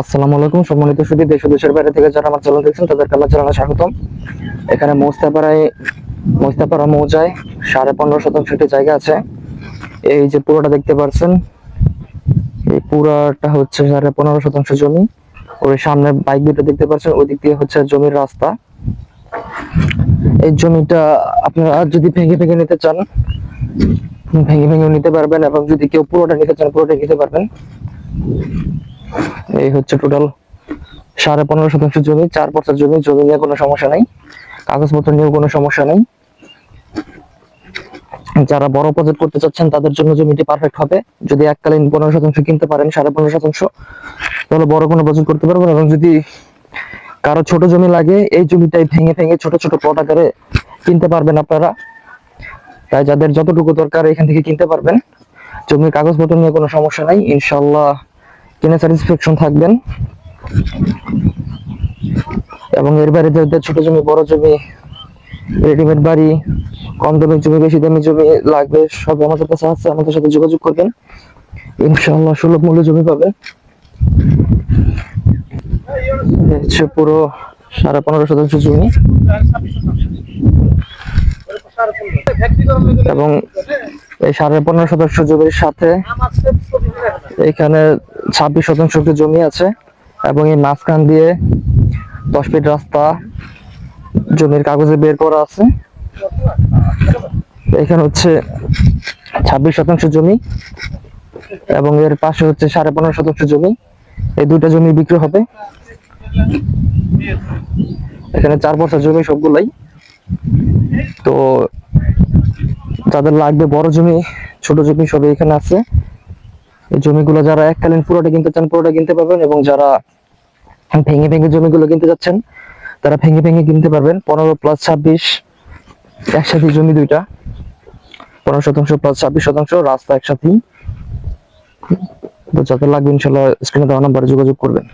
আসসালামু আলাইকুম। সম্মানিত সুদী দেশ দেশের বাইরে থেকে যারা আমার চ্যানেল দেখছেন, তাদেরকে আমার চ্যানেলে স্বাগতম। এখানে মোস্তাপাড়ায় মোস্তাপাড়া মৌজায় সাড়ে পনেরো শতাংশ একটি জায়গা আছে। এই যে পুরোটা দেখতে পাচ্ছেন, এই পুরাটা হচ্ছে সাড়ে পনেরো শতাংশ জমি। ওই সামনে বাইক দুটো দেখতে পাচ্ছেন, ওই দিক দিয়ে হচ্ছে জমির রাস্তা। এই জমিটা আপনারা যদি ভেঙে ভেঙে নিতে চান, ভেঙে ভেঙে নিতে পারবেন এবং যদি কেউ পুরোটা নিতে চান পুরোটা নিতে পারবেন। এই হচ্ছে টোটাল সাড়ে পনেরো শতাংশ জমি, চার বছর জমি জমি নিয়ে কোনো সমস্যা নেই, কাগজপত্র নিয়েও কোনো সমস্যা নেই। যারা বড় প্রজেক্ট করতে চাচ্ছেন, তাদের জন্য জমিটি পারফেক্ট হবে। যদি এককালীন পনেরো শতাংশ কিনতে পারেন, সাড়ে পনেরো শতাংশ, তাহলে বড় কোনো প্রজেক্ট করতে পারবেন এবং যদি কারও ছোট জমি লাগে, এই জমিটাই ভেঙে ভেঙে ছোট ছোট প্লট আকারে কিনতে পারবেন আপনারা। তাই যাদের যতটুকু দরকার, এখান থেকে কিনতে পারবেন। জমির কাগজপত্র নিয়ে কোনো সমস্যা নাই। ইনশাল্লাহ কিনে স্যাটিসফ্যাকশন থাকবেন। এবং এর বাইরে যাদের ছোট জমি, বড় জমি রেডিমেড বাড়ি, কম দামি জমি, বেশি দামি জমি লাগবে, সব আমাদের কাছে আছে, আমাদের সাথে যোগাযোগ করবেন। ইনশাআল্লাহ সুলভ মূল্যে জমি পাবে। হচ্ছে পুরো সাড়ে পনেরো শতাংশ জমি। এবং এই সাড়ে পনেরো শতাংশ জমির সাথে এখানে ছাব্বিশ শতাংশ জমি আছে এবং এই মাঝখান দিয়ে দশ ফিট রাস্তা জমির কাগজে বের করা আছে। এখানে হচ্ছে ছাব্বিশ শতাংশ জমি এবং এর পাশে হচ্ছে সাড়ে পনেরো শতাংশ জমি। এই দুইটা জমি বিক্রি হবে। এখানে চার বছর জমি সবগুলাই। তো যাদের লাগবে বড় জমি, ছোট জমি সবই এখানে আছে। জমিগুলো যারা এককালীন পুরোটা কিনতে চান, পুরোটা কিনতে পারবেন এবং যারা ভেঙে ভেঙে জমিগুলো কিনতে যাচ্ছেন, তারা ভেঙে ভেঙে কিনতে পারবেন। পনেরো প্লাস ছাব্বিশ, একসাথে জমি দুইটা। পনেরো শতাংশ প্লাস ছাব্বিশ শতাংশ, রাস্তা একসাথেই। তো যাদের লাগবে, ইনশাল্লাহ স্ক্রিনে দেওয়া নাম্বারে যোগাযোগ করবেন।